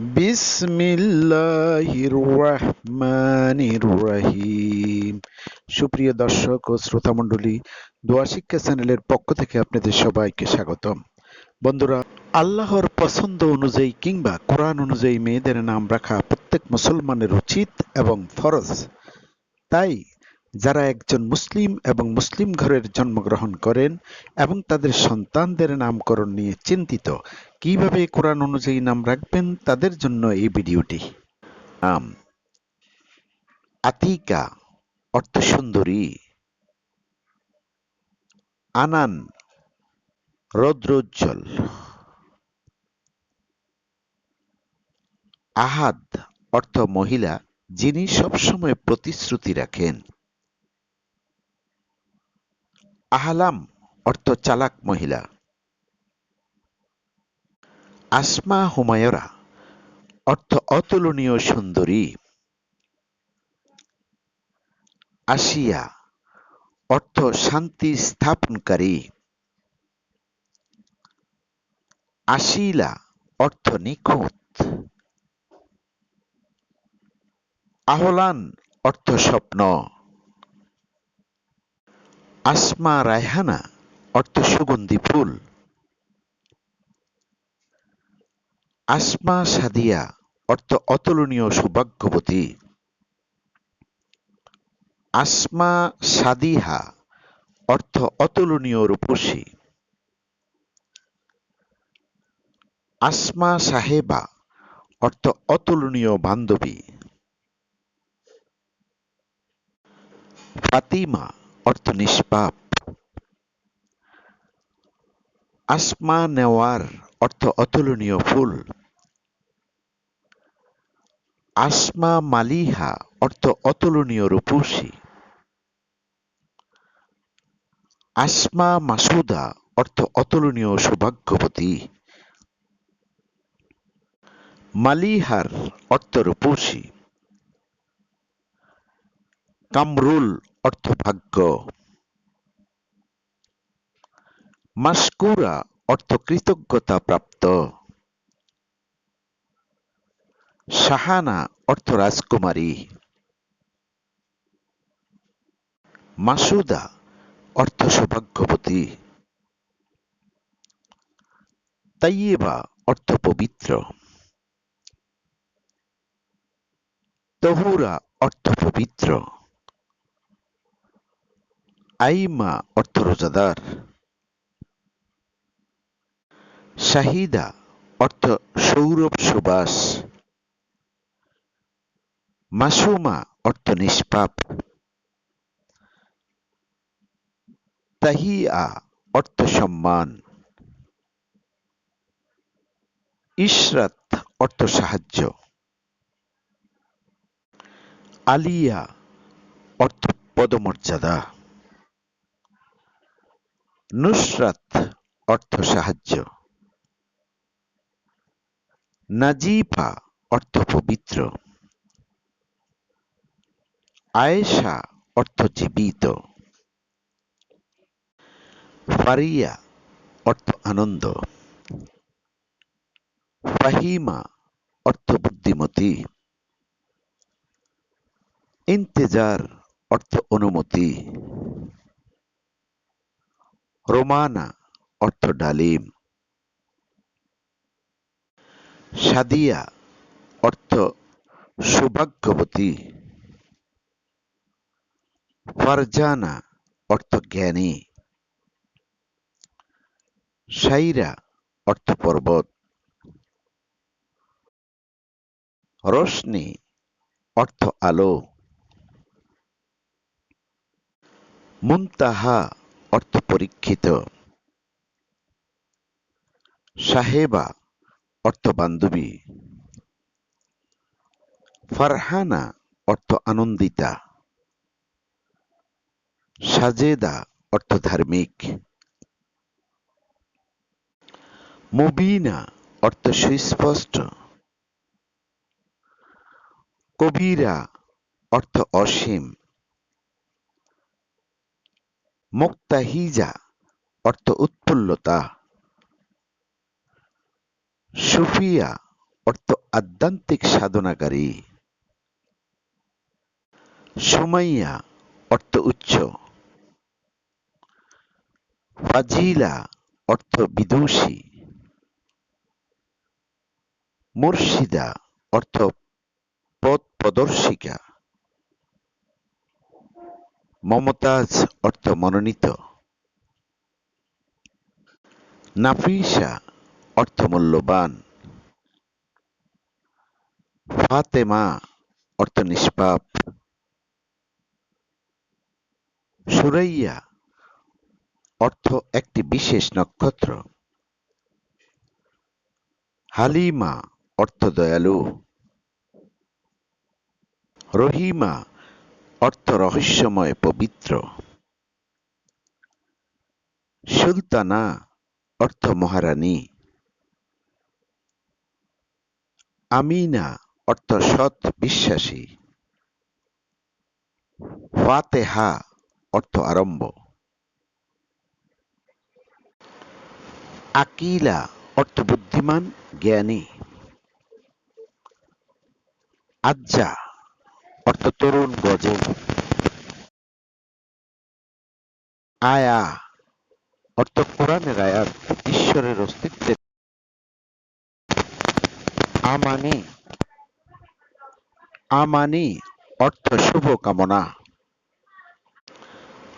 বিসমিল্লাহির রহমানির রহিম সুপ্রিয় দর্শক ও শ্রোতা মণ্ডলী, দোয়া শিক্ষা চ্যানেলের পক্ষ থেকে আপনাদের সবাইকে স্বাগতম। বন্ধুরা, আল্লাহর পছন্দ অনুযায়ী কিংবা কোরআন অনুযায়ী মেয়েদের নাম রাখা প্রত্যেক মুসলমানের উচিত এবং ফরজ। তাই যারা একজন মুসলিম এবং মুসলিম ঘরের জন্মগ্রহণ করেন এবং তাদের সন্তানদের নামকরণ নিয়ে চিন্তিত, কীভাবে কোরআন অনুযায়ী নাম রাখবেন তাদের জন্য এই ভিডিওটি। নাম আতিকা, অর্থ সুন্দরী। আনান, রৌদ্রোজ্জ্বল। আহাদ, অর্থ মহিলা, যিনি সবসময় প্রতিশ্রুতি রাখেন। আহলাম অর্থ চালাক মহিলা। আসমা হুমায়রা অর্থ অতুলনীয় সুন্দরী। আসিয়া অর্থ শান্তি স্থাপনকারী। আশিলা অর্থ নিখুঁত। আহলান অর্থ স্বপ্ন। আসমা রায়হানা, অর্থ সুগন্ধি ফুল। আসমা সাদিয়া, অর্থ অতুলনীয় সৌভাগ্যবতী। আসমা সাদিহা, অর্থ অতুলনীয় রূপসী। আসমা সাহেবা, অর্থ অতুলনীয় বান্ধবী। ফাতিমা অর্থ নিষ্পাপ। আসমা নেওয়ার অর্থ অতুলনীয় ফুল। আসমা মালিহা অর্থ অতুলনীয় রূপসী। আসমা মাসুদা অর্থ অতুলনীয় সৌভাগ্যবতী। মালিহার অর্থ রূপসী। কামরুল অর্থ ভাগ্য মাসকুরা অর্থ কৃতজ্ঞতা প্রাপ্ত। শাহানা অর্থ রাজকুমারী। মাসুদা অর্থ সৌভাগ্যবতী। তাইয়েবা অর্থ পবিত্র। তহুরা অর্থ পবিত্র। আইমা অর্থ রোজাদার। শাহিদা অর্থ সৌরভ সুবাস। মাসুমা অর্থ নিষ্পাপ। তাহিয়া অর্থ সম্মান। ইশরাত অর্থ সাহায্য। আলিয়া অর্থ পদমর্যাদা। নুসরাত অর্থ সাহায্য। নাজিফা অর্থ পবিত্র। আয়েশা অর্থ জীবিত। ফারিয়া অর্থ আনন্দ। ফাহিমা অর্থ বুদ্ধিমতী। ইন্তেজার অর্থ অনুমতি। রোমানা, অর্থ ডালিম। সাদিয়া, অর্থ সৌভাগ্যবতী। ফারজানা, অর্থ জ্ঞানী। সাইরা, অর্থ পর্বত। রোশনি, অর্থ আলো। মুনতাহা অর্থ পরীক্ষিত। সাহেবা, অর্থ বান্ধবী। ফারহানা, অর্থ আনন্দিতা। সাজেদা, অর্থ ধার্মিক। মুবিনা, অর্থ সুস্পষ্ট। কবিরা, অর্থ অসীম। মুক্তাহিজা, অর্থ উৎফুল্লতা। সুফিয়া, অর্থ আধ্যাত্মিক সাধনাকারী। সুমাইয়া, অর্থ উচ্চ। ফাজিলা, অর্থ বিদুষী। মুর্শিদা, অর্থ পথ প্রদর্শিকা। মমতাজ অর্থ মনোনীত। নাফিসা অর্থ মূল্যবান। ফাতেমা অর্থ নিষ্পাপ। সুরাইয়া অর্থ একটি বিশেষ নক্ষত্র। হালিমা অর্থ দয়ালু। রহিমা অর্থ রহস্যময় পবিত্র। সুলতানা অর্থ মহারানী। আমিনা অর্থ সৎ বিশ্বাসী। ফাতেহা অর্থ আরম্ভ। আকিলা অর্থ বুদ্ধিমান, জ্ঞানী। আজ্জা তরুণ গজল আয়া অর্থ কোরআনের আয়াত ঈশ্বরের অস্তিত্বের। আমানি আমানি, অর্থ শুভ কামনা।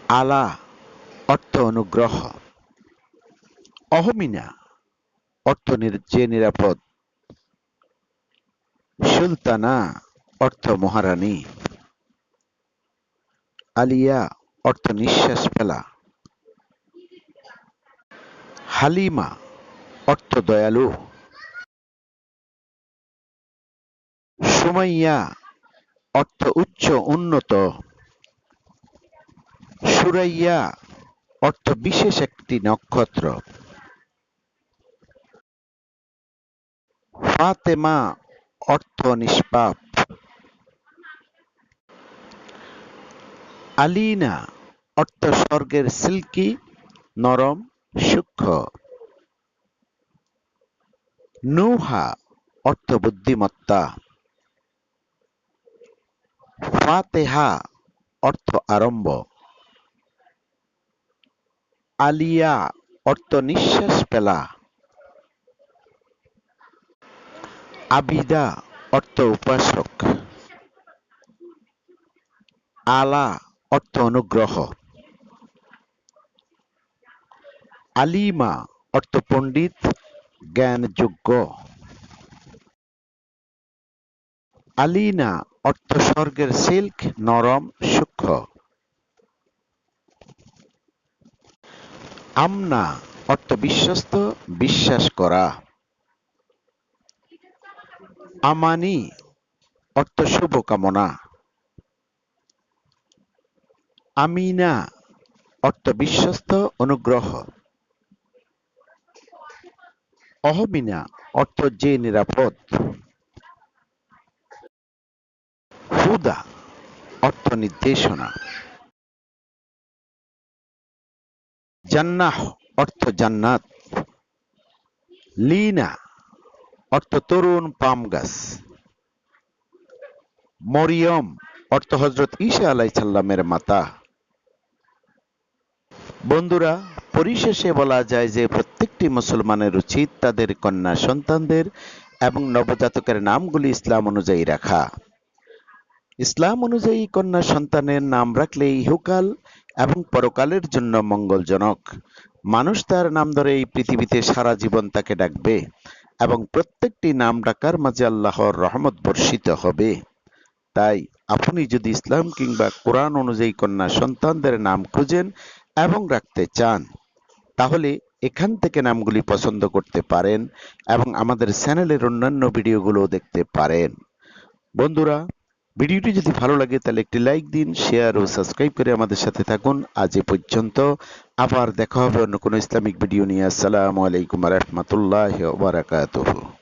আলা, অর্থ অনুগ্রহ। অহমিনা, অর্থ যে নিরাপদ। সুলতানা, অর্থ মহারানী। আলিয়া, অর্থ নিঃশ্বাস ফেলা। হালিমা, অর্থ দয়ালু। সুমাইয়া, অর্থ উচ্চ উন্নত। সুরাইয়া, অর্থ বিশেষ একটি নক্ষত্র। ফাতেমা, অর্থ নিষ্পাপ। আলিনা অর্থ স্বর্গের সিল্কি, নরম, সূক্ষ্ম। নুহা অর্থ বুদ্ধিমত্তা। ফাতেহা অর্থ আরম্ভ। আলিয়া অর্থ নিঃশ্বাস পেলা আবিদা অর্থ উপাসক। আলা অর্থ অনুগ্রহ। আলিমা, অর্থ পণ্ডিত, জ্ঞানযোগ্য। আলিনা, অর্থ স্বর্গের সিল্ক, নরম, সূক্ষ্ম। আমনা, অর্থ বিশ্বস্ত, বিশ্বাস করা। আমানি, অর্থ শুভকামনা আমিনা অর্থ বিশ্বস্ত অনুগ্রহ। অহমিনা অর্থ যে নিরাপদ। হুদা অর্থ নির্দেশনা। জান্নাহ অর্থ জান্নাত। লিনা অর্থ তরুণ পাম গাছ। মরিয়ম অর্থ হজরত ঈসা আলাইসাল্লামের মাতা। বন্ধুরা, পরিশেষে বলা যায় যে প্রত্যেকটি মুসলমানের উচিত তাদের কন্যা সন্তানদের এবং নবজাতকের নামগুলি ইসলাম অনুযায়ী রাখা। ইসলাম অনুযায়ী কন্যা সন্তানের নাম রাখলে ইহকাল এবং পরকালের জন্য মঙ্গলজনক। মানুষ তার নাম ধরে এই পৃথিবীতে সারা জীবন তাকে ডাকবে এবং প্রত্যেকটি নাম ডাকার মাঝে আল্লাহর রহমত বর্ষিত হবে। তাই আপনি যদি ইসলাম কিংবা কোরআন অনুযায়ী কন্যা সন্তানদের নাম খুঁজেন এবং রাখতে চান, তাহলে এখান থেকে নামগুলি পছন্দ করতে পারেন এবং আমাদের চ্যানেলের অন্যান্য ভিডিওগুলো দেখতে পারেন। বন্ধুরা, ভিডিওটি যদি ভালো লাগে, তাহলে একটি লাইক দিন, শেয়ার ও সাবস্ক্রাইব করে আমাদের সাথে থাকুন। আজ এ পর্যন্ত, আবার দেখা হবে অন্য কোনো ইসলামিক ভিডিও নিয়ে। আসসালামু আলাইকুম রহমতুল্লাহ বারাকাতুহু।